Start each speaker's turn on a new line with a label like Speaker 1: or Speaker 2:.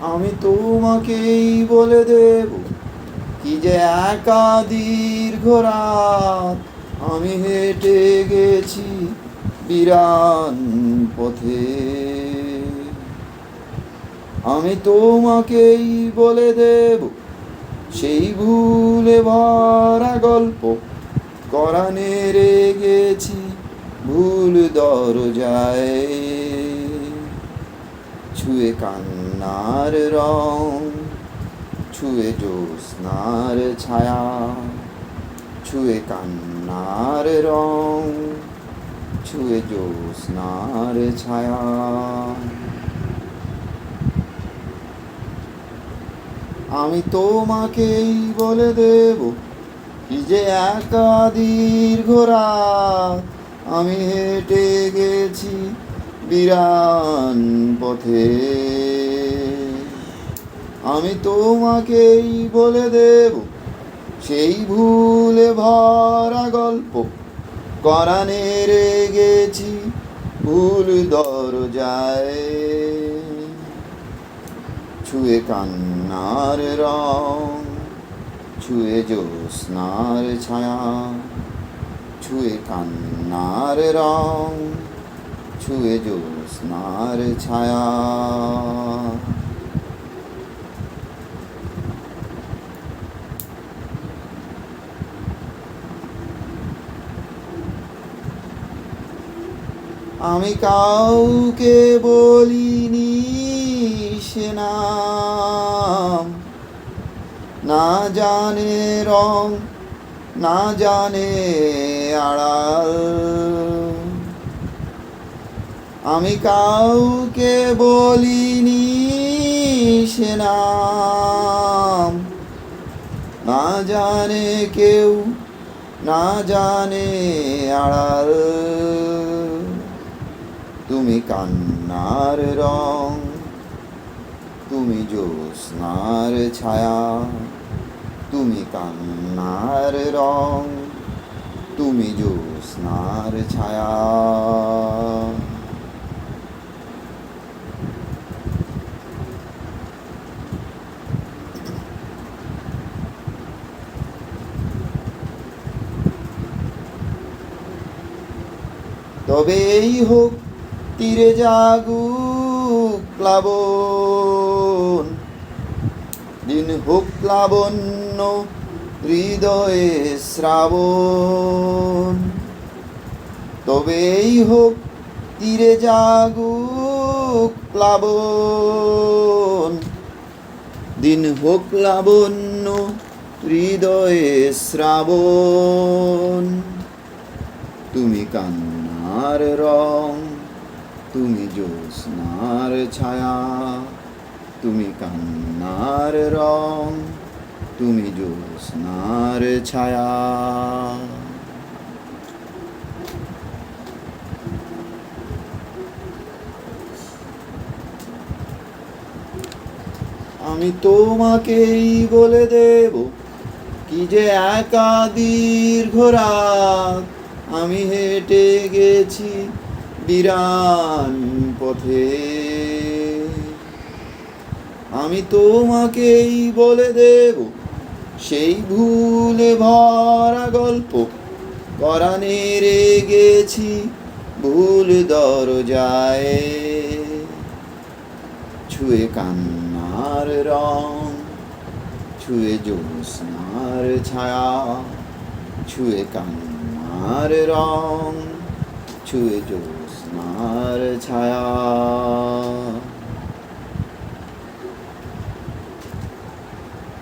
Speaker 1: আমি তোমাকেই বলে দেব কি যে একা দীর্ঘ রাত আমি হেঁটে গেছি বিরান পথে। আমি তোমাকেই বলে দেব সেই ভুলে ভরা গল্প, করানে রে গেছি ভুল দরজায়। ছুঁয়ে কান্নার রং, ছুঁয়ে জ্যোৎস্নার ছায়া, ছুঁয়ে কান্নার রং, ছুঁয়ে জ্যোৎস্নার ছায়া। আমি তোমাকেই বলে দেব কি যে একা দীর্ঘ রাত, আমি হেঁটে গেছি বিরান পথে। আমি তোমাকেই বলে দেব, সেই ভুলে ভরা গল্প। করানে গেছি ভুল দরজায়। ছুঁয়ে কান্নার রং, ছুঁয়ে জ্যোৎস্নার ছায়া, ছুঁয়ে কান্নার রং। ছুঁয়ে জ্যোৎস্নার ছায়া। আমি কাউকে বলিনি সে না জানে রং না জানে আড়াল। আমি কাউকে বলিনি সে না জানে কেউ, না জানে আড়াল। তুমি কান্নার রং, তুমি জ্যোৎস্নার ছায়া, তুমি কান্নার রং, তুমি জ্যোৎস্নার ছায়া। তবেই হোক, তীরে জাগুক প্লাবন। দিন হোক প্লাবন্য হৃদয়ে শ্রাবণ। তবেই হোক, তীরে জাগুক প্লাবন। দিন হোক লাবণ্য হৃদয়ে শ্রাবণ। তুমি কান্নার রং, তুমি জ্যোৎস্নার ছায়া, তুমি কান্নার রং, তুমি জ্যোৎস্নার ছায়া। আমি তোমাকেই বলে দেব, কি যে একা দীর্ঘ রাত আমি হেঁটে গেছি বিরান পথে। আমি তোমাকেই বলে দেব সেই ভুলে ভরা গল্প। করানে রে গেছি ভুল দরজায়। ছুঁয়ে কান্নার রং, ছুঁয়ে জ্যোৎস্নার ছায়া, ছুঁয়ে সোনার রং ছুঁয়ে জোৎস্নার ছায়া।